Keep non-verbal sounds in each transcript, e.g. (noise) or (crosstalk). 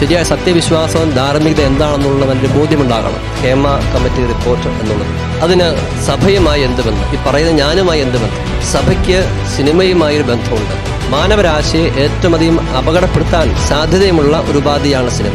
ശരിയായ സത്യവിശ്വാസവും ധാർമ്മികത എന്താണെന്നുള്ള നല്ലൊരു ബോധ്യമുണ്ടാകണം. ഹേമ കമ്മിറ്റി റിപ്പോർട്ട് എന്നുള്ളത്. അതിന് സഭയുമായി എന്ത് ബന്ധം? ഈ പറയുന്ന ഞാനുമായി എന്ത് ബന്ധം? സഭയ്ക്ക് സിനിമയുമായി ഒരു ബന്ധമുണ്ട്. മാനവരാശിയെ ഏറ്റവും അധികം അപകടപ്പെടുത്താൻ സാധ്യതയുമുള്ള ഒരു ഉപാധിയാണ് സിനിമ.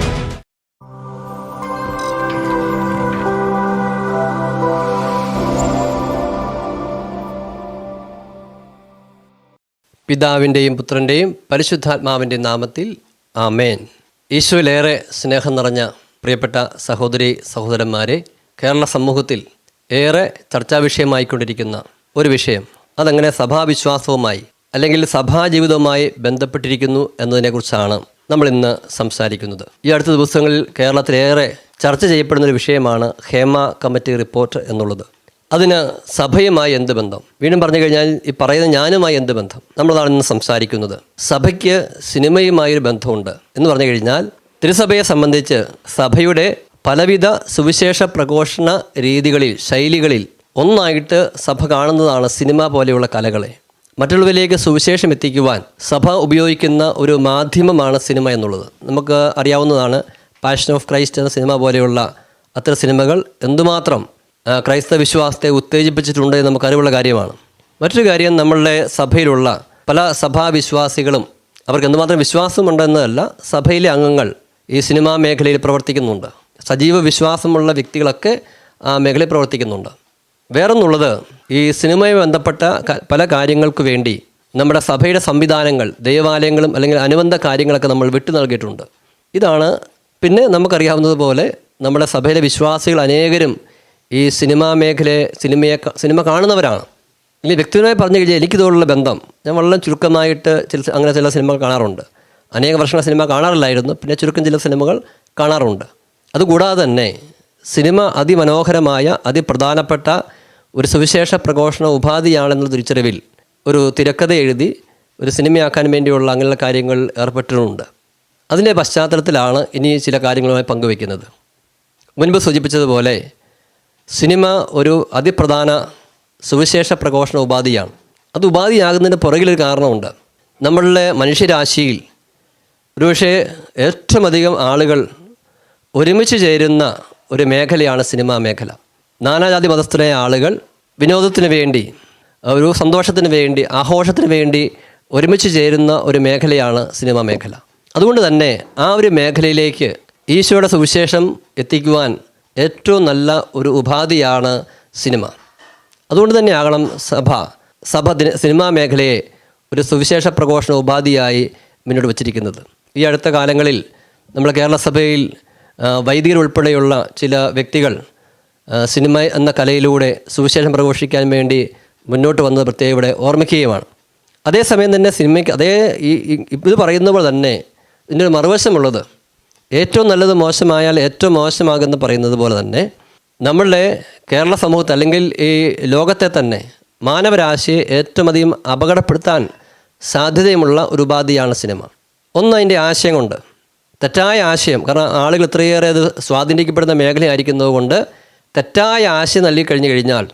പിതാവിന്റെയും പുത്രന്റെയും പരിശുദ്ധാത്മാവിന്റെയും നാമത്തിൽ ആമേൻ. ഈശോയിലേറെ സ്നേഹം നിറഞ്ഞ പ്രിയപ്പെട്ട സഹോദരി സഹോദരന്മാരെ കേരള സമൂഹത്തിൽ ഏറെ ചർച്ചാ വിഷയമായിക്കൊണ്ടിരിക്കുന്ന ഒരു വിഷയം. അതങ്ങനെ സഭാവിശ്വാസവുമായി അല്ലെങ്കിൽ സഭാജീവിതവുമായി ബന്ധപ്പെട്ടിരിക്കുന്നു എന്നതിനെക്കുറിച്ചാണ് നമ്മൾ ഇന്ന് സംസാരിക്കുന്നത്. ഈ അടുത്ത ദിവസങ്ങളിൽ കേരളത്തിലേറെ ചർച്ച ചെയ്യപ്പെടുന്ന ഒരു വിഷയമാണ് ഹേമ കമ്മിറ്റി റിപ്പോർട്ട് എന്നുള്ളത്. അതിന് സഭയുമായി എന്ത് ബന്ധം? വീണ്ടും പറഞ്ഞു കഴിഞ്ഞാൽ ഈ പറയുന്ന ഞാനുമായി എന്ത് ബന്ധം? നമ്മളതാണ് ഇന്ന് സംസാരിക്കുന്നത്. സഭയ്ക്ക് സിനിമയുമായി ഒരു ബന്ധമുണ്ട് എന്ന് പറഞ്ഞു കഴിഞ്ഞാൽ തിരുസഭയെ സംബന്ധിച്ച് സഭയുടെ പലവിധ സുവിശേഷ പ്രഘോഷണ രീതികളിൽ ശൈലികളിൽ ഒന്നായിട്ട് സഭ കാണുന്നതാണ് സിനിമ പോലെയുള്ള കലകളെ. മറ്റുള്ളവരിലേക്ക് സുവിശേഷം എത്തിക്കുവാൻ സഭ ഉപയോഗിക്കുന്ന ഒരു മാധ്യമമാണ് സിനിമ എന്നുള്ളത്. നമുക്ക് അറിയാവുന്നതാണ് പാഷൻ ഓഫ് ക്രൈസ്റ്റ് എന്ന സിനിമ പോലെയുള്ള അത്തരം സിനിമകൾ എന്തുമാത്രം ക്രൈസ്തവ വിശ്വാസത്തെ ഉത്തേജിപ്പിച്ചിട്ടുണ്ട് എന്ന് നമുക്ക് അറിവുള്ള കാര്യമാണ്. മറ്റൊരു കാര്യം നമ്മളുടെ സഭയിലുള്ള പല സഭാവിശ്വാസികളും അവർക്ക് എന്തുമാത്രം വിശ്വാസമുണ്ടെന്നതല്ല സഭയിലെ അംഗങ്ങൾ ഈ സിനിമാ മേഖലയിൽ പ്രവർത്തിക്കുന്നുണ്ട്. സജീവ വിശ്വാസമുള്ള വ്യക്തികളൊക്കെ ആ മേഖലയിൽ പ്രവർത്തിക്കുന്നുണ്ട്. വേറൊന്നുള്ളത് ഈ സിനിമയുമായി ബന്ധപ്പെട്ട പല കാര്യങ്ങൾക്ക് വേണ്ടി നമ്മുടെ സഭയുടെ സംവിധാനങ്ങൾ ദേവാലയങ്ങളും അല്ലെങ്കിൽ അനുബന്ധ കാര്യങ്ങളൊക്കെ നമ്മൾ വിട്ടു നൽകിയിട്ടുണ്ട്. ഇതാണ് പിന്നെ നമുക്കറിയാവുന്നതുപോലെ നമ്മുടെ സഭയിലെ വിശ്വാസികൾ അനേകരും ഈ സിനിമാ മേഖലയെ സിനിമയെ സിനിമ കാണുന്നവരാണ്. ഇനി വ്യക്തിപരമായി പറഞ്ഞു കഴിഞ്ഞാൽ എനിക്ക് എനിക്കിതോടുള്ള ബന്ധം. ഞാൻ വളരെ ചുരുക്കമായിട്ട് ചില അങ്ങനെ ചില സിനിമകൾ കാണാറുണ്ട്. അനേക വർഷങ്ങൾ സിനിമ കാണാറില്ലായിരുന്നു. പിന്നെ ചുരുക്കം ചില സിനിമകൾ കാണാറുണ്ട്. അതുകൂടാതെ തന്നെ സിനിമ അതിമനോഹരമായ അതിപ്രധാനപ്പെട്ട ഒരു സുവിശേഷ പ്രഘോഷണ ഉപാധിയാണെന്നുള്ള തിരിച്ചറിവിൽ ഒരു തിരക്കഥ എഴുതി ഒരു സിനിമയാക്കാൻ വേണ്ടിയുള്ള അങ്ങനെയുള്ള കാര്യങ്ങൾ ഏർപ്പെട്ടിട്ടുണ്ട്. അതിന്റെ പശ്ചാത്തലത്തിലാണ് ഇനി ചില കാര്യങ്ങളുമായി പങ്കുവയ്ക്കുന്നത്. മുൻപ് സൂചിപ്പിച്ചതുപോലെ സിനിമ ഒരു അതിപ്രധാന സുവിശേഷ പ്രഘോഷണ ഉപാധിയാണ്. അത് ഉപാധിയാകുന്നതിന് പുറകിലൊരു കാരണമുണ്ട്. നമ്മളുടെ മനുഷ്യരാശിയിൽ ഒരുപക്ഷെ ഏറ്റവും അധികം ആളുകൾ ഒരുമിച്ച് ചേരുന്ന ഒരു മേഖലയാണ് സിനിമാ മേഖല. നാനാജാതി മതസ്ഥരായ ആളുകൾ വിനോദത്തിന് വേണ്ടി ഒരു സന്തോഷത്തിന് വേണ്ടി ആഘോഷത്തിന് വേണ്ടി ഒരുമിച്ച് ചേരുന്ന ഒരു മേഖലയാണ് സിനിമാ മേഖല. അതുകൊണ്ട് തന്നെ ആ ഒരു മേഖലയിലേക്ക് ഈശോയുടെ സുവിശേഷം എത്തിക്കുവാൻ ഏറ്റവും നല്ല ഒരു ഉപാധിയാണ് സിനിമ. അതുകൊണ്ട് തന്നെ ആകണം സഭ. സഭ സിനിമാ മേഖലയെ ഒരു സുവിശേഷ പ്രഘോഷണ ഉപാധിയായി മുന്നോട്ട് വച്ചിരിക്കുന്നത്. ഈ അടുത്ത കാലങ്ങളിൽ നമ്മുടെ കേരള സഭയിൽ വൈദികർ ഉൾപ്പെടെയുള്ള ചില വ്യക്തികൾ സിനിമ എന്ന കലയിലൂടെ സുവിശേഷം പ്രഘോഷിക്കാൻ വേണ്ടി മുന്നോട്ട് വന്നത് പ്രത്യേകം ഇവിടെ ഓർമ്മിക്കുകയുമാണ്. അതേസമയം തന്നെ സിനിമയ്ക്ക് അതേ ഈ- ഇത് പറയുന്ന പോലെ തന്നെ ഇതിന്റെ ഒരു മറുവശമുള്ളത് ഏറ്റവും നല്ലത് മോശമായാൽ ഏറ്റവും മോശമാകുമെന്ന് പറയുന്നത് പോലെ തന്നെ നമ്മളുടെ കേരള സമൂഹത്തെ അല്ലെങ്കിൽ ഈ ലോകത്തെ തന്നെ മാനവരാശിയെ ഏറ്റവും അധികം അപകടപ്പെടുത്താൻ സാധ്യതയുമുള്ള ഒരു ഉപാധിയാണ് സിനിമ. ഒന്ന് അതിന്റെ ആശയം കൊണ്ട്. തെറ്റായ ആശയം കാരണം ആളുകൾ ഇത്രയേറെ അത് സ്വാധീനിക്കപ്പെടുന്ന മേഖലയായിരിക്കുന്നത് കൊണ്ട് തെറ്റായ ആശയം നൽകി കഴിഞ്ഞു കഴിഞ്ഞാൽ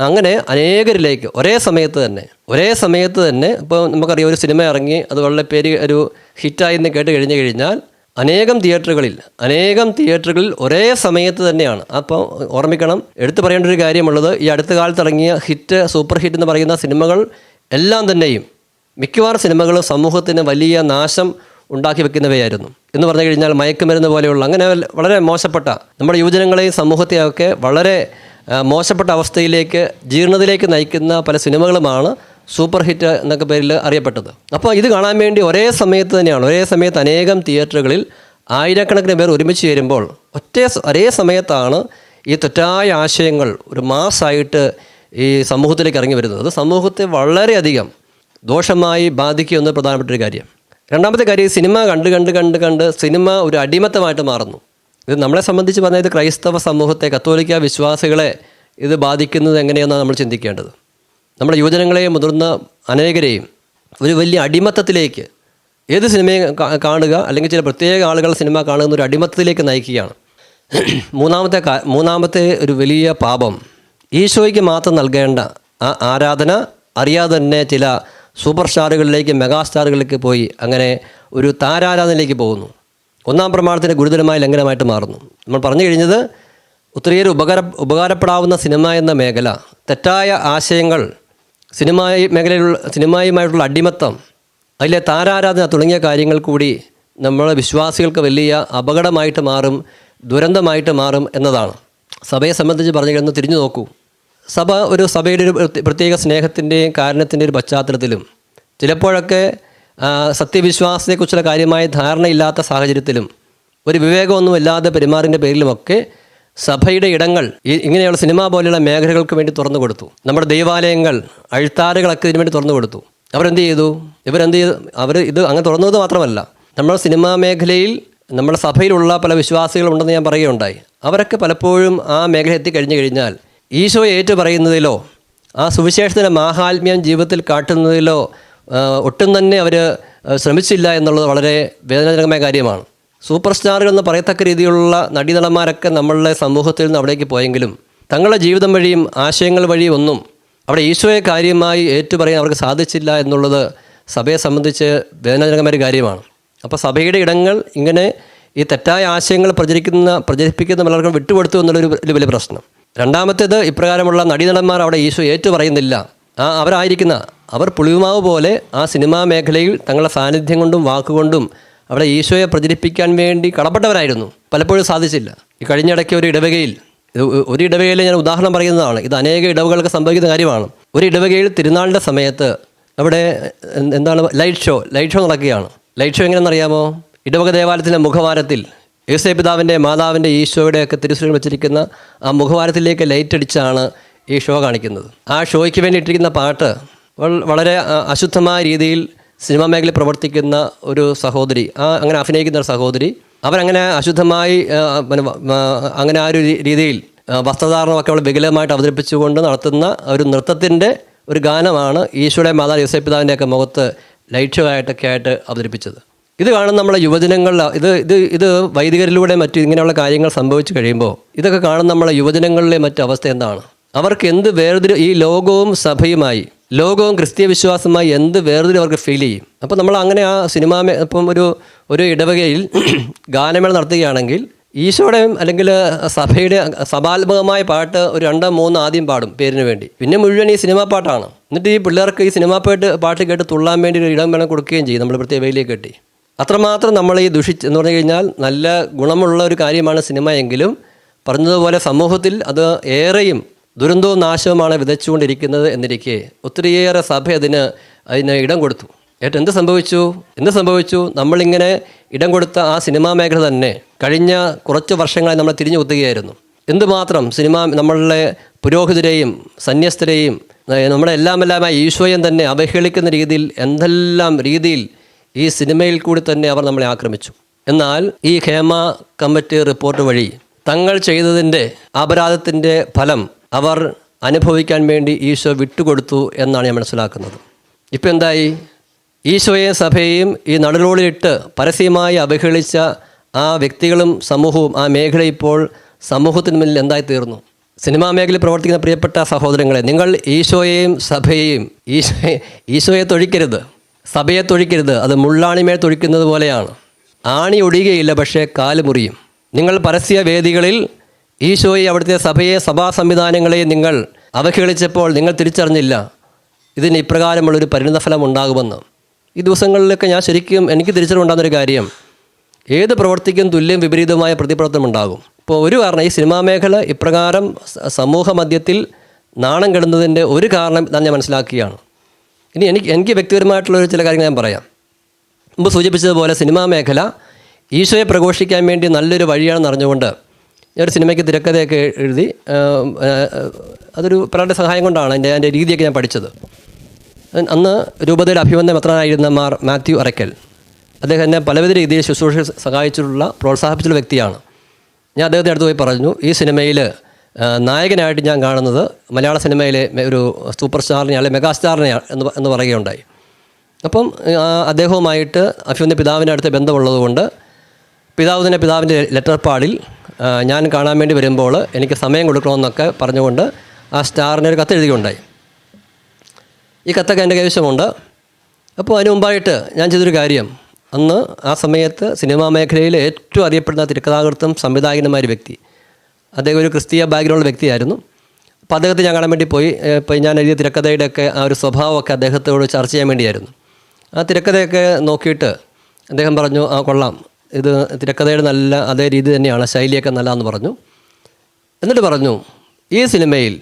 അങ്ങനെ അനേകരിലേക്ക് ഒരേ സമയത്ത് തന്നെ ഒരേ സമയത്ത് തന്നെ ഇപ്പോൾ നമുക്കറിയാം ഒരു സിനിമ ഇറങ്ങി അത് വളരെ പേര് ഒരു ഹിറ്റായി എന്ന് കേട്ട് കഴിഞ്ഞു കഴിഞ്ഞാൽ അനേകം തിയേറ്ററുകളിൽ അനേകം തിയേറ്ററുകളിൽ ഒരേ സമയത്ത് തന്നെയാണ്. അപ്പോൾ ഓർമ്മിക്കണം എടുത്തു പറയേണ്ട ഒരു കാര്യമുള്ളത് ഈ അടുത്ത കാലത്ത് ഇറങ്ങിയ ഹിറ്റ് സൂപ്പർ ഹിറ്റ് എന്ന് പറയുന്ന സിനിമകൾ എല്ലാം തന്നെയും മിക്കവാറും സിനിമകൾ സമൂഹത്തിന് വലിയ നാശം ഉണ്ടാക്കി വെക്കുന്നവയായിരുന്നു. എന്ന് പറഞ്ഞു കഴിഞ്ഞാൽ മയക്കുമരുന്ന് പോലെയുള്ള അങ്ങനെ വളരെ മോശപ്പെട്ട നമ്മുടെ യുവജനങ്ങളെയും സമൂഹത്തെയൊക്കെ വളരെ മോശപ്പെട്ട അവസ്ഥയിലേക്ക് ജീർണതയിലേക്ക് നയിക്കുന്ന പല സിനിമകളുമാണ് സൂപ്പർ ഹിറ്റ് എന്നൊക്കെ പേരിൽ അറിയപ്പെട്ടത്. അപ്പോൾ ഇത് കാണാൻ വേണ്ടി ഒരേ സമയത്ത് തന്നെയാണ് ഒരേ സമയത്ത് അനേകം തിയേറ്ററുകളിൽ ആയിരക്കണക്കിന് പേർ ഒരുമിച്ച് ചേരുമ്പോൾ ഒറ്റ ഒരേ സമയത്താണ് ഈ തെറ്റായ ആശയങ്ങൾ ഒരു മാസമായിട്ട് ഈ സമൂഹത്തിലേക്ക് ഇറങ്ങി വരുന്നത്. അത് സമൂഹത്തെ വളരെയധികം ദോഷമായി ബാധിക്കുമെന്ന് പ്രധാനപ്പെട്ട ഒരു കാര്യം. രണ്ടാമത്തെ കാര്യം സിനിമ കണ്ട് കണ്ട് കണ്ട് കണ്ട് സിനിമ ഒരു അടിമത്തമായിട്ട് മാറുന്നു. ഇത് നമ്മളെ സംബന്ധിച്ച് പറഞ്ഞാൽ ഇത് ക്രൈസ്തവ സമൂഹത്തെ കത്തോലിക്ക വിശ്വാസികളെ ഇത് ബാധിക്കുന്നത് എങ്ങനെയെന്നാണ് നമ്മൾ ചിന്തിക്കേണ്ടത്. നമ്മുടെ യുവജനങ്ങളെയും മുതിർന്ന അനേകരെയും ഒരു വലിയ അടിമത്തത്തിലേക്ക് ഏത് സിനിമയും കാണുക അല്ലെങ്കിൽ ചില പ്രത്യേക ആളുകൾ സിനിമ കാണുന്ന ഒരു അടിമത്തത്തിലേക്ക് നയിക്കുകയാണ്. (clears throat) മൂന്നാമത്തെ മൂന്നാമത്തെ ഒരു വലിയ പാപം ഈശോയ്ക്ക് മാത്രം നൽകേണ്ട ആ ആരാധന അറിയാതെ തന്നെ ചില സൂപ്പർ സ്റ്റാറുകളിലേക്ക് മെഗാ സ്റ്റാറുകളിലേക്ക് പോയി അങ്ങനെ ഒരു താരാരാധനയിലേക്ക് പോകുന്നു. ഒന്നാം പ്രമാണത്തിന്റെ ഗുരുതരമായ ലംഘനമായിട്ട് മാറുന്നു. നമ്മൾ പറഞ്ഞു കഴിഞ്ഞത് ഒത്തിരിയേറെ ഉപകാര ഉപകാരപ്പെടാവുന്ന സിനിമ എന്ന മേഖല തെറ്റായ ആശയങ്ങൾ സിനിമായി മേഖലയിലുള്ള സിനിമയുമായിട്ടുള്ള അടിമത്തം അതിലെ താരാരാധന തുടങ്ങിയ കാര്യങ്ങൾ കൂടി നമ്മളെ വിശ്വാസികൾക്ക് വലിയ അപകടമായിട്ട് മാറും ദുരന്തമായിട്ട് മാറും എന്നതാണ്. സഭയെ സംബന്ധിച്ച് പറഞ്ഞു കഴിഞ്ഞാൽ തിരിഞ്ഞു നോക്കൂ. സഭ ഒരു സഭയുടെ ഒരു പ്രത്യ- പ്രത്യേക സ്നേഹത്തിന്റെയും കാരണത്തിന്റെ ഒരു പശ്ചാത്തലത്തിലും ചിലപ്പോഴൊക്കെ സത്യവിശ്വാസത്തെക്കുറിച്ചുള്ള കാര്യമായ ധാരണയില്ലാത്ത സാഹചര്യത്തിലും ഒരു വിവേകമൊന്നുമില്ലാതെ പെരുമാറിന്റെ പേരിലുമൊക്കെ സഭയുടെ ഇടങ്ങൾ ഇങ്ങനെയുള്ള സിനിമ പോലെയുള്ള മേഖലകൾക്ക് വേണ്ടി തുറന്നു കൊടുത്തു. നമ്മുടെ ദൈവാലയങ്ങൾ അഴുത്താറുകളൊക്കെ ഇതിനു വേണ്ടി തുറന്നു കൊടുത്തു. അവരെന്ത് ചെയ്തു? ഇവരെന്ത് ചെയ്തു? അവർ ഇത് അങ്ങനെ തുറന്നത് മാത്രമല്ല നമ്മുടെ സിനിമാ മേഖലയിൽ നമ്മുടെ സഭയിലുള്ള പല വിശ്വാസികളുണ്ടെന്ന് ഞാൻ പറയുകയുണ്ടായി. അവരൊക്കെ പലപ്പോഴും ആ മേഖല എത്തിക്കഴിഞ്ഞു കഴിഞ്ഞാൽ ഈശോയെ ഏറ്റു പറയുന്നതിലോ ആ സുവിശേഷത്തിന്റെ മാഹാത്മ്യം ജീവിതത്തിൽ കാട്ടുന്നതിലോ ഒട്ടും തന്നെ അവർ ശ്രമിച്ചില്ല എന്നുള്ളത് വളരെ വേദനാജനകമായ കാര്യമാണ്. സൂപ്പർ സ്റ്റാറുകൾ എന്ന് പറയത്തക്ക രീതിയിലുള്ള നടീനടന്മാരൊക്കെ നമ്മളുടെ സമൂഹത്തിൽ നിന്ന് അവിടേക്ക് പോയെങ്കിലും തങ്ങളുടെ ജീവിതം വഴിയും ആശയങ്ങൾ വഴിയും ഒന്നും അവിടെ ഈശോയെ കാര്യമായി ഏറ്റുപറയാൻ അവർക്ക് സാധിച്ചില്ല എന്നുള്ളത് സഭയെ സംബന്ധിച്ച് വേദനാജനകമായ കാര്യമാണ്. അപ്പോൾ സഭയുടെ ഇടങ്ങൾ ഇങ്ങനെ ഈ തെറ്റായ ആശയങ്ങൾ പ്രചരിക്കുന്ന പ്രചരിപ്പിക്കുന്ന പലർക്കും വിട്ടുകൊടുത്തു എന്നുള്ളൊരു വലിയ പ്രശ്നം. രണ്ടാമത്തേത് ഇപ്രകാരമുള്ള നടീനടന്മാർ അവിടെ ഈശോ ഏറ്റു പറയുന്നില്ല ആ അവരായിരിക്കുന്ന അവർ പുളിവുമാവ് പോലെ ആ സിനിമാ മേഖലയിൽ തങ്ങളുടെ സാന്നിധ്യം കൊണ്ടും വാക്കുകൊണ്ടും അവിടെ ഈശോയെ പ്രചരിപ്പിക്കാൻ വേണ്ടി കടപ്പെട്ടവരായിരുന്നു. പലപ്പോഴും സാധിച്ചില്ല. ഈ കഴിഞ്ഞിടയ്ക്ക് ഒരു ഇടവകയിൽ ഇത് ഒരു ഇടവകയിൽ ഞാൻ ഉദാഹരണം പറയുന്നതാണ്. ഇത് അനേക ഇടവകൾക്ക് സംഭവിക്കുന്ന കാര്യമാണ്. ഒരു ഇടവകയിൽ തിരുനാളിന്റെ സമയത്ത് അവിടെ എന്താണ് ലൈറ്റ് ഷോ ലൈറ്റ് ഷോ നടക്കുകയാണ്. ലൈറ്റ് ഷോ എങ്ങനെയെന്നറിയാമോ ഇടവക ദേവാലയത്തിന്റെ മുഖവാരത്തിൽ യേശു പിതാവിന്റെ മാതാവിന്റെ ഈശോയുടെയൊക്കെ തിരുസുരം വെച്ചിരിക്കുന്ന ആ മുഖവാരത്തിലേക്ക് ലൈറ്റ് അടിച്ചാണ് ഈ ഷോ കാണിക്കുന്നത്. ആ ഷോയ്ക്ക് വേണ്ടി ഇട്ടിരിക്കുന്ന പാട്ട് വളരെ അശുദ്ധമായ രീതിയിൽ സിനിമാ മേഖലയിൽ പ്രവർത്തിക്കുന്ന ഒരു സഹോദരി ആ അങ്ങനെ അഭിനയിക്കുന്ന ഒരു സഹോദരി അവരങ്ങനെ അശുദ്ധമായി അങ്ങനെ ആ ഒരു രീതിയിൽ വസ്ത്രധാരണമൊക്കെ അവൾ വികലമായിട്ട് അവതരിപ്പിച്ചുകൊണ്ട് നടത്തുന്ന ഒരു നൃത്തത്തിന്റെ ഒരു ഗാനമാണ് ഈശോയുടെ മാതാ യോസേപ്പിതാവിന്റെയൊക്കെ മുഖത്ത് ലൈറ്റ് ഷോ ആയിട്ടൊക്കെ ആയിട്ട് അവതരിപ്പിച്ചത്. ഇത് കാണുന്ന നമ്മളെ യുവജനങ്ങളിൽ ഇത് ഇത് ഇത് വൈദികരിലൂടെ മറ്റു ഇങ്ങനെയുള്ള കാര്യങ്ങൾ സംഭവിച്ചു കഴിയുമ്പോൾ ഇതൊക്കെ കാണുന്ന നമ്മളെ യുവജനങ്ങളിലെ മറ്റു അവസ്ഥ എന്താണ്? അവർക്ക് എന്ത് വേർതിരി ഈ ലോകവും സഭയുമായി ലോകവും ക്രിസ്തീയ വിശ്വാസമായി എന്ത് വേർതിരി അവർക്ക് ഫീൽ ചെയ്യും? അപ്പോൾ നമ്മൾ അങ്ങനെ ആ സിനിമ ഇപ്പം ഒരു ഒരു ഇടവകയിൽ (clears throat) ഗാനമേള നടത്തുകയാണെങ്കിൽ ഈശോയുടെയും അല്ലെങ്കിൽ സഭയുടെ സഭാത്മകമായ പാട്ട് ഒരു രണ്ടോ മൂന്നോ ആദ്യം പാടും പേരിന് വേണ്ടി. പിന്നെ മുഴുവൻ ഈ സിനിമാ പാട്ടാണ്. എന്നിട്ട് ഈ പിള്ളേർക്ക് ഈ സിനിമാ പാട്ട് പാട്ട് കേട്ട് തുള്ളാൻ വേണ്ടി ഒരു ഇടം വേണം കൊടുക്കുകയും ചെയ്യും. നമ്മൾ പ്രത്യേക വെയിലേക്ക് കെട്ടി. അത്രമാത്രം നമ്മൾ ഈ ദുഷിച്ച് എന്ന് പറഞ്ഞു കഴിഞ്ഞാൽ നല്ല ഗുണമുള്ള ഒരു കാര്യമാണ് സിനിമ എങ്കിലും. പറഞ്ഞതുപോലെ സമൂഹത്തിൽ അത് ഏറെയും ദുരന്തവും നാശവുമാണ് വിതച്ചുകൊണ്ടിരിക്കുന്നത് എന്നിരിക്കെ ഒത്തിരിയേറെ സഭ അതിന് അതിന് ഇടം കൊടുത്തു. ഏറ്റവും എന്ത് സംഭവിച്ചു? എന്ത് സംഭവിച്ചു? നമ്മളിങ്ങനെ ഇടം കൊടുത്ത ആ സിനിമാ മേഖല തന്നെ കഴിഞ്ഞ കുറച്ച് വർഷങ്ങളായി നമ്മൾ തിരിഞ്ഞു കുത്തുകയായിരുന്നു. എന്തുമാത്രം സിനിമ നമ്മളുടെ പുരോഹിതരെയും സന്യസ്തരെയും നമ്മുടെ എല്ലാം എല്ലാമായി ഈശോയും തന്നെ അവഹേളിക്കുന്ന രീതിയിൽ എന്തെല്ലാം രീതിയിൽ ഈ സിനിമയിൽ കൂടി തന്നെ അവർ നമ്മളെ ആക്രമിച്ചു. എന്നാൽ ഈ ഹേമ കമ്മിറ്റി റിപ്പോർട്ട് വഴി തങ്ങൾ ചെയ്തതിന്റെ അപരാധത്തിന്റെ ഫലം അവർ അനുഭവിക്കാൻ വേണ്ടി ഈശോ വിട്ടുകൊടുത്തു എന്നാണ് ഞാൻ മനസ്സിലാക്കുന്നത്. ഇപ്പം എന്തായി? ഈശോയെയും സഭയെയും ഈ നടുലോളിലിട്ട് പരസ്യമായി അവഹേളിച്ച ആ വ്യക്തികളും സമൂഹവും ആ മേഖല ഇപ്പോൾ സമൂഹത്തിന് മുന്നിൽ എന്തായി തീർന്നു സിനിമാ മേഖലയിൽ പ്രവർത്തിക്കുന്ന പ്രിയപ്പെട്ട സഹോദരങ്ങളെ നിങ്ങൾ ഈശോയെയും സഭയെയും ഈശോയെ ഈശോയെ തൊഴിക്കരുത് സഭയെ തൊഴിക്കരുത് അത് മുള്ളാണിമേൽ തൊഴിക്കുന്നത് പോലെയാണ്. ആണി ഒടിയുകയില്ല പക്ഷേ കാൽ മുറിയും. നിങ്ങൾ പരസ്യ വേദികളിൽ ഈശോയെ അവിടുത്തെ സഭയെ സഭാ സംവിധാനങ്ങളെ നിങ്ങൾ അവഹേളിച്ചപ്പോൾ നിങ്ങൾ തിരിച്ചറിഞ്ഞില്ല. ഇതിന് ഇപ്രകാരമുള്ളൊരു പരിണിതഫലം ഉണ്ടാകുമെന്ന്. ഈ ദിവസങ്ങളിലൊക്കെ ഞാൻ ശരിക്കും എനിക്ക് തിരിച്ചറിവുണ്ടാകുന്നൊരു കാര്യം ഏത് പ്രവർത്തിക്കും തുല്യം വിപരീതമായ പ്രതിപ്രവർത്തനം ഉണ്ടാകും. ഇപ്പോൾ ഒരു കാരണം ഈ സിനിമാ മേഖല ഇപ്രകാരം സമൂഹ മധ്യത്തിൽ നാണം കെടുന്നതിന്റെ ഒരു കാരണം ഞാൻ ഞാൻ മനസ്സിലാക്കുകയാണ് ഇനി എനിക്ക് എനിക്ക് വ്യക്തിപരമായിട്ടുള്ള ഒരു ചില കാര്യങ്ങൾ ഞാൻ പറയാം. മുമ്പ് സൂചിപ്പിച്ചതുപോലെ സിനിമാ മേഖല ഈശോയെ പ്രഘോഷിക്കാൻ വേണ്ടി നല്ലൊരു വഴിയാണെന്ന് അറിഞ്ഞുകൊണ്ട് ഞാനൊരു സിനിമയ്ക്ക് തിരക്കഥയൊക്കെ എഴുതി അതൊരു പലരുടെ സഹായം കൊണ്ടാണ് എന്റെ എന്റെ രീതിയൊക്കെ ഞാൻ പഠിച്ചത്. അന്ന് രൂപതയുടെ അഭിമന്യ പത്രനായിരുന്ന മാർ മാത്യു അറയ്ക്കൽ. അദ്ദേഹം എന്നെ പലവിധ രീതിയിൽ ശുശ്രൂഷ സഹായിച്ചിട്ടുള്ള പ്രോത്സാഹിപ്പിച്ചുള്ള വ്യക്തിയാണ്. ഞാൻ അദ്ദേഹത്തെ അടുത്ത് പോയി പറഞ്ഞു ഈ സിനിമയിൽ നായകനായിട്ട് ഞാൻ കാണുന്നത് മലയാള സിനിമയിലെ ഒരു സൂപ്പർ സ്റ്റാറിനെ അല്ലെങ്കിൽ മെഗാ സ്റ്റാറിനെ എന്ന് എന്ന് പറയുകയുണ്ടായി. അപ്പം അദ്ദേഹവുമായിട്ട് അഭിമന്യ പിതാവിന്റെ അടുത്ത് ബന്ധമുള്ളതുകൊണ്ട് പിതാവ് തന്നെ പിതാവിന്റെ ലെറ്റർ പാഡിൽ ആ, ഞാൻ കാണാൻ വേണ്ടി വരുമ്പോൾ എനിക്ക് സമയം കൊടുക്കണമെന്നൊക്കെ പറഞ്ഞുകൊണ്ട് ആ സ്റ്റാറിന് ഒരു കത്ത് എഴുതിയുണ്ടായി ഈ കത്തൊക്കെ എന്റെ കൈവശമുണ്ട്. അപ്പോൾ അതിന് മുമ്പായിട്ട് ഞാൻ ചെയ്തൊരു കാര്യം. അന്ന് ആ സമയത്ത് സിനിമാ മേഖലയിൽ ഏറ്റവും അറിയപ്പെടുന്ന തിരക്കഥാകൃത്തും സംവിധായകനുമായ ഒരു വ്യക്തി. അദ്ദേഹം ഒരു ക്രിസ്തീയ ബാക്ക്ഗ്രൗണ്ട് വ്യക്തിയായിരുന്നു. അപ്പോൾ അദ്ദേഹത്തെ ഞാൻ കാണാൻ വേണ്ടി പോയി. ഇപ്പോൾ ഞാൻ എഴുതിയ തിരക്കഥയുടെയൊക്കെ ആ ഒരു സ്വഭാവമൊക്കെ അദ്ദേഹത്തോട് ചർച്ച ചെയ്യാൻ വേണ്ടിയായിരുന്നു. ആ തിരക്കഥയൊക്കെ നോക്കിയിട്ട് അദ്ദേഹം പറഞ്ഞു ആ കൊള്ളാം. ഇത് തിരക്കഥയുടെ നല്ല അതേ രീതി തന്നെയാണ് ശൈലിയൊക്കെ നല്ലതെന്ന് പറഞ്ഞു. എന്നിട്ട് പറഞ്ഞു ഈ സിനിമയിൽ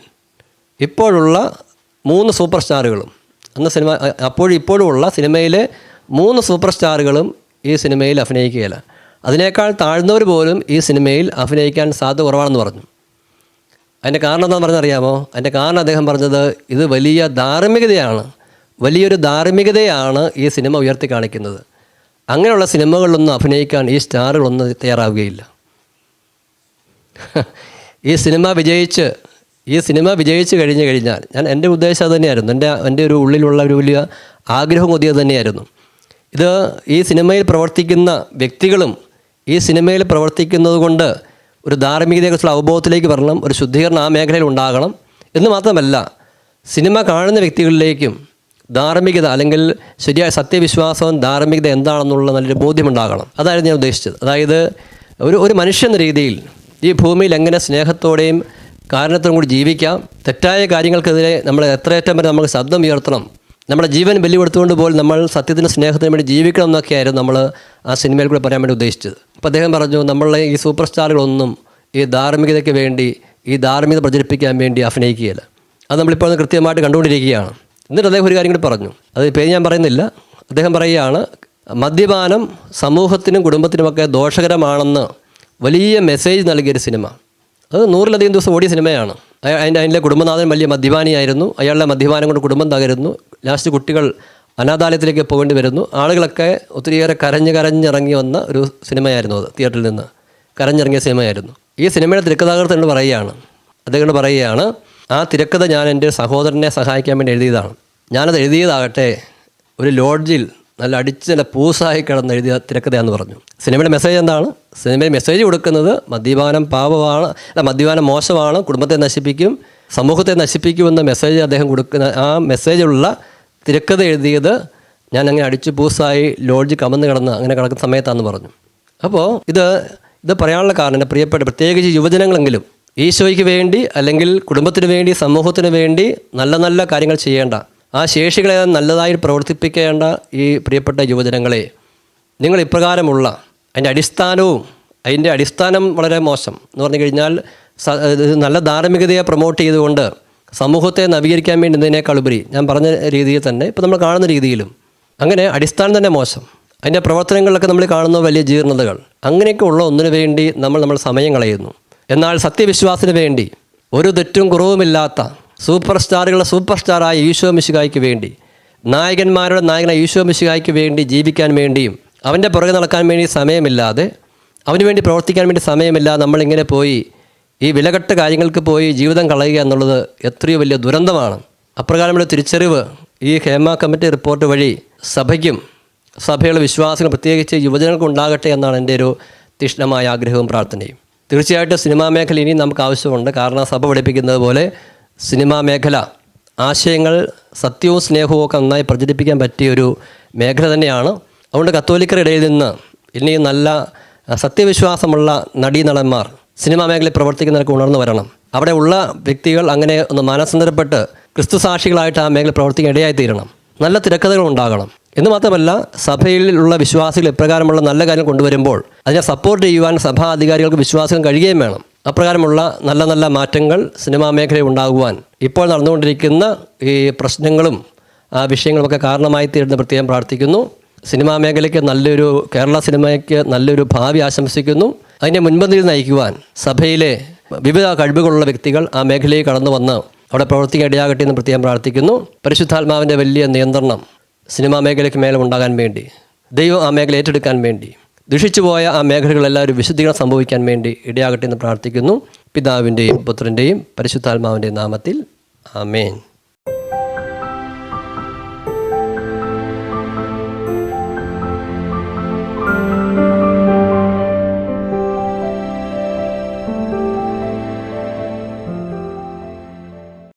ഇപ്പോഴുള്ള മൂന്ന് സൂപ്പർ സ്റ്റാറുകളും അന്ന് സിനിമ അപ്പോഴും ഇപ്പോഴും ഉള്ള സിനിമയിലെ മൂന്ന് സൂപ്പർ സ്റ്റാറുകളും ഈ സിനിമയിൽ അഭിനയിക്കുകയില്ല. അതിനേക്കാൾ താഴ്ന്നവർ പോലും ഈ സിനിമയിൽ അഭിനയിക്കാൻ സാധ്യത കുറവാണെന്ന് പറഞ്ഞു. അതിന്റെ കാരണം എന്താണെന്ന് പറഞ്ഞറിയാമോ? അതിന്റെ കാരണം അദ്ദേഹം പറഞ്ഞത് ഇത് വലിയ ധാർമ്മികതയാണ്. വലിയൊരു ധാർമ്മികതയാണ് ഈ സിനിമ ഉയർത്തി കാണിക്കുന്നത്. അങ്ങനെയുള്ള സിനിമകളിലൊന്നും അഭിനയിക്കാൻ ഈ സ്റ്റാറുകളൊന്നും തയ്യാറാവുകയില്ല. ഈ സിനിമ വിജയിച്ച് ഈ സിനിമ വിജയിച്ച് കഴിഞ്ഞു കഴിഞ്ഞാൽ ഞാൻ എന്റെ ഉദ്ദേശം അത് തന്നെയായിരുന്നു എന്റെ എന്റെ ഒരു ഉള്ളിലുള്ള ഒരു വലിയ ആഗ്രഹം കൊതിയ തന്നെയായിരുന്നു. ഇത് ഈ സിനിമയിൽ പ്രവർത്തിക്കുന്ന വ്യക്തികളും ഈ സിനിമയിൽ പ്രവർത്തിക്കുന്നത് കൊണ്ട് ഒരു ധാർമ്മികതയെക്കുറിച്ചുള്ള അവബോധത്തിലേക്ക് വരണം ഒരു ശുദ്ധീകരണം ആ മേഖലയിൽ ഉണ്ടാകണം എന്ന് മാത്രമല്ല സിനിമ കാണുന്ന വ്യക്തികളിലേക്കും ധാർമ്മികത അല്ലെങ്കിൽ ശരിയായ സത്യവിശ്വാസവും ധാർമ്മികത എന്താണെന്നുള്ള നല്ലൊരു ബോധ്യമുണ്ടാകണം. അതായിരുന്നു ഞാൻ ഉദ്ദേശിച്ചത്. അതായത് ഒരു ഒരു മനുഷ്യൻ രീതിയിൽ ഈ ഭൂമിയിൽ എങ്ങനെ സ്നേഹത്തോടെയും കാരണത്തോടും കൂടി ജീവിക്കാം തെറ്റായ കാര്യങ്ങൾക്കെതിരെ നമ്മൾ എത്രയേറ്റം വരെ നമുക്ക് ശബ്ദം ഉയർത്തണം നമ്മുടെ ജീവൻ ബലി പോലും നമ്മൾ സത്യത്തിനും സ്നേഹത്തിനും വേണ്ടി ജീവിക്കണം എന്നൊക്കെയായിരുന്നു നമ്മൾ ആ സിനിമയിൽ കൂടെ പറയാൻ വേണ്ടി ഉദ്ദേശിച്ചത്. അപ്പോൾ അദ്ദേഹം പറഞ്ഞു നമ്മളെ ഈ സൂപ്പർ സ്റ്റാറുകളൊന്നും ഈ ധാർമ്മികതയ്ക്ക് വേണ്ടി ഈ ധാർമ്മികത പ്രചരിപ്പിക്കാൻ വേണ്ടി അഭിനയിക്കുകയില്ല. അത് നമ്മളിപ്പോൾ കൃത്യമായിട്ട് കണ്ടുകൊണ്ടിരിക്കുകയാണ്. എന്നിട്ട് അദ്ദേഹം ഒരു കാര്യം കൂടി പറഞ്ഞു. അത് പേര് ഞാൻ പറയുന്നില്ല. അദ്ദേഹം പറയുകയാണ് മദ്യപാനം സമൂഹത്തിനും കുടുംബത്തിനുമൊക്കെ ദോഷകരമാണെന്ന് വലിയ മെസ്സേജ് നൽകിയൊരു സിനിമ അത് നൂറിലധികം ദിവസം ഓടിയ സിനിമയാണ് അതിന്റെ അതിന്റെ കുടുംബനാഥൻ വലിയ മദ്യപാനിയായിരുന്നു. അയാളുടെ മദ്യപാനം കൊണ്ട് കുടുംബം തകരുന്നു. ലാസ്റ്റ് കുട്ടികൾ അനാഥാലയത്തിലേക്ക് പോകേണ്ടി വരുന്നു. ആളുകളൊക്കെ ഒത്തിരിയേറെ കരഞ്ഞ് കരഞ്ഞിറങ്ങി വന്ന ഒരു സിനിമയായിരുന്നു അത് തിയേറ്ററിൽ നിന്ന്. കരഞ്ഞിറങ്ങിയ സിനിമയായിരുന്നു ഈ സിനിമയുടെ തിരക്കഥാകൃത്ത് എന്ന് പറയുകയാണ്. അദ്ദേഹം പറയുകയാണ് ആ തിരക്കഥ ഞാൻ എന്റെ സഹോദരനെ സഹായിക്കാൻ വേണ്ടി എഴുതിയതാണ്. ഞാനത് എഴുതിയതാകട്ടെ ഒരു ലോഡ്ജിൽ നല്ല അടിച്ച് പൂസായി കിടന്ന് എഴുതിയ തിരക്കഥയാന്ന് പറഞ്ഞു. സിനിമയുടെ മെസ്സേജ് എന്താണ്? സിനിമയിൽ മെസ്സേജ് കൊടുക്കുന്നത് മദ്യപാനം പാപമാണ് അല്ല മദ്യപാനം മോശമാണ് കുടുംബത്തെ നശിപ്പിക്കും സമൂഹത്തെ നശിപ്പിക്കുമെന്ന മെസ്സേജ് അദ്ദേഹം കൊടുക്കുന്ന ആ മെസ്സേജുള്ള തിരക്കഥ എഴുതിയത് ഞാൻ അങ്ങനെ അടിച്ചു പൂസായി ലോഡ്ജ് കമന്ന് കിടന്ന് അങ്ങനെ കിടക്കുന്ന സമയത്താണെന്ന് പറഞ്ഞു. അപ്പോൾ ഇത് ഇത് പറയാനുള്ള കാരണം എന്റെ പ്രിയപ്പെട്ട പ്രത്യേകിച്ച് യുവജനങ്ങളെങ്കിലും ഈശോയ്ക്ക് വേണ്ടി അല്ലെങ്കിൽ കുടുംബത്തിന് വേണ്ടി സമൂഹത്തിന് വേണ്ടി നല്ല നല്ല കാര്യങ്ങൾ ചെയ്യേണ്ട. ആ ശേഷികളെ നല്ലതായി പ്രവർത്തിപ്പിക്കേണ്ട ഈ പ്രിയപ്പെട്ട യുവജനങ്ങളെ നിങ്ങൾ ഇപ്രകാരമുള്ള അതിന്റെ അടിസ്ഥാനവും അതിന്റെ അടിസ്ഥാനം വളരെ മോശം എന്ന് പറഞ്ഞു കഴിഞ്ഞാൽ നല്ല ധാർമ്മികതയെ പ്രൊമോട്ട് ചെയ്തുകൊണ്ട് സമൂഹത്തെ നവീകരിക്കാൻ വേണ്ടി ഉപരി ഞാൻ പറഞ്ഞ രീതിയിൽ തന്നെ ഇപ്പോൾ നമ്മൾ കാണുന്ന രീതിയിലും അങ്ങനെ അടിസ്ഥാനം തന്നെ മോശം. അതിന്റെ പ്രവർത്തനങ്ങളിലൊക്കെ നമ്മൾ കാണുന്ന വലിയ ജീർണതകൾ. അങ്ങനെയൊക്കെ ഉള്ള ഒന്നിനു വേണ്ടി നമ്മൾ നമ്മൾ സമയം കളയുന്നു. എന്നാൽ സത്യവിശ്വാസത്തിന് വേണ്ടി ഒരു തെറ്റും കുറവുമില്ലാത്ത സൂപ്പർ സ്റ്റാറുകളുടെ സൂപ്പർ സ്റ്റാറായ ഈശോ മിശുകായ്ക്ക് വേണ്ടി നായകന്മാരുടെ നായകനായ ഈശോ മിശുകായ്ക്ക് വേണ്ടി ജീവിക്കാൻ വേണ്ടിയും അവന്റെ പുറകെ നടക്കാൻ വേണ്ടി സമയമില്ലാതെ അവന് വേണ്ടി പ്രവർത്തിക്കാൻ വേണ്ടി സമയമില്ലാതെ നമ്മളിങ്ങനെ പോയി ഈ വിലകെട്ട കാര്യങ്ങൾക്ക് പോയി ജീവിതം കളയുക എന്നുള്ളത് എത്രയോ വലിയ ദുരന്തമാണ്. അപ്രകാരമുള്ള തിരിച്ചറിവ് ഈ ഹേമ കമ്മിറ്റി റിപ്പോർട്ട് വഴി സഭയ്ക്കും സഭയുടെ വിശ്വാസികൾ പ്രത്യേകിച്ച് യുവജനങ്ങൾക്ക് ഉണ്ടാകട്ടെ എന്നാണ് എന്റെ ഒരു തീഷ്ണമായ ആഗ്രഹവും പ്രാർത്ഥനയും. തീർച്ചയായിട്ടും സിനിമാ മേഖല ഇനിയും നമുക്ക് ആവശ്യമുണ്ട്. കാരണം സഭ പഠിപ്പിക്കുന്നത് പോലെ സിനിമാ മേഖല ആശയങ്ങൾ സത്യവും സ്നേഹവും ഒക്കെ നന്നായി പ്രചരിപ്പിക്കാൻ പറ്റിയ ഒരു മേഖല തന്നെയാണ്. അതുകൊണ്ട് കത്തോലിക്കരുടെ നിന്ന് ഇനിയും നല്ല സത്യവിശ്വാസമുള്ള നടീനടന്മാർ സിനിമാ മേഖലയിൽ പ്രവർത്തിക്കുന്നവർക്ക് ഉണർന്നു വരണം. അവിടെ ഉള്ള വ്യക്തികൾ അങ്ങനെ ഒന്ന് മാനസാന്തരപ്പെട്ട് ക്രിസ്തു സാക്ഷികളായിട്ട് ആ മേഖല പ്രവർത്തിക്കാൻ ഇടയായി തീരണം നല്ല തിരക്കഥകൾ ഉണ്ടാകണം. എന്ന് മാത്രമല്ല സഭയിലുള്ള വിശ്വാസികൾ ഇപ്രകാരമുള്ള നല്ല കാര്യം കൊണ്ടുവരുമ്പോൾ അതിനെ സപ്പോർട്ട് ചെയ്യുവാൻ സഭാ അധികാരികൾക്ക് വിശ്വാസം കഴിയുകയും വേണം. അപ്രകാരമുള്ള നല്ല നല്ല മാറ്റങ്ങൾ സിനിമാ മേഖലയിൽ ഉണ്ടാകുവാൻ. ഇപ്പോൾ നടന്നുകൊണ്ടിരിക്കുന്ന ഈ പ്രശ്നങ്ങളും ആ വിഷയങ്ങളുമൊക്കെ കാരണമായി തീരുന്ന പ്രത്യേകം പ്രാർത്ഥിക്കുന്നു. സിനിമാ മേഖലയ്ക്ക് നല്ലൊരു കേരള സിനിമയ്ക്ക് നല്ലൊരു ഭാവി ആശംസിക്കുന്നു. അതിനെ മുൻപന്തിയിൽ നയിക്കുവാൻ സഭയിലെ വിവിധ കഴിവുകളുള്ള വ്യക്തികൾ ആ മേഖലയിൽ കടന്നു വന്ന് അവിടെ പ്രവർത്തിക്കാൻ ഇടയാകട്ടെ എന്ന് പ്രത്യേകം പ്രാർത്ഥിക്കുന്നു. പരിശുദ്ധാത്മാവിന്റെ വലിയ നിയന്ത്രണം സിനിമാ മേഖലയ്ക്ക് മേലെ ഉണ്ടാകാൻ വേണ്ടി ദൈവം ആ മേഖല ഏറ്റെടുക്കാൻ വേണ്ടി ദുഷിച്ചുപോയ ആ മേഖലകളെല്ലാവരും വിശുദ്ധീകരണം സംഭവിക്കാൻ വേണ്ടി ഇടയാകട്ടെ എന്ന് പ്രാർത്ഥിക്കുന്നു. പിതാവിന്റെയും പുത്രന്റെയും പരിശുദ്ധാത്മാവിന്റെയും നാമത്തിൽ ആമേൻ.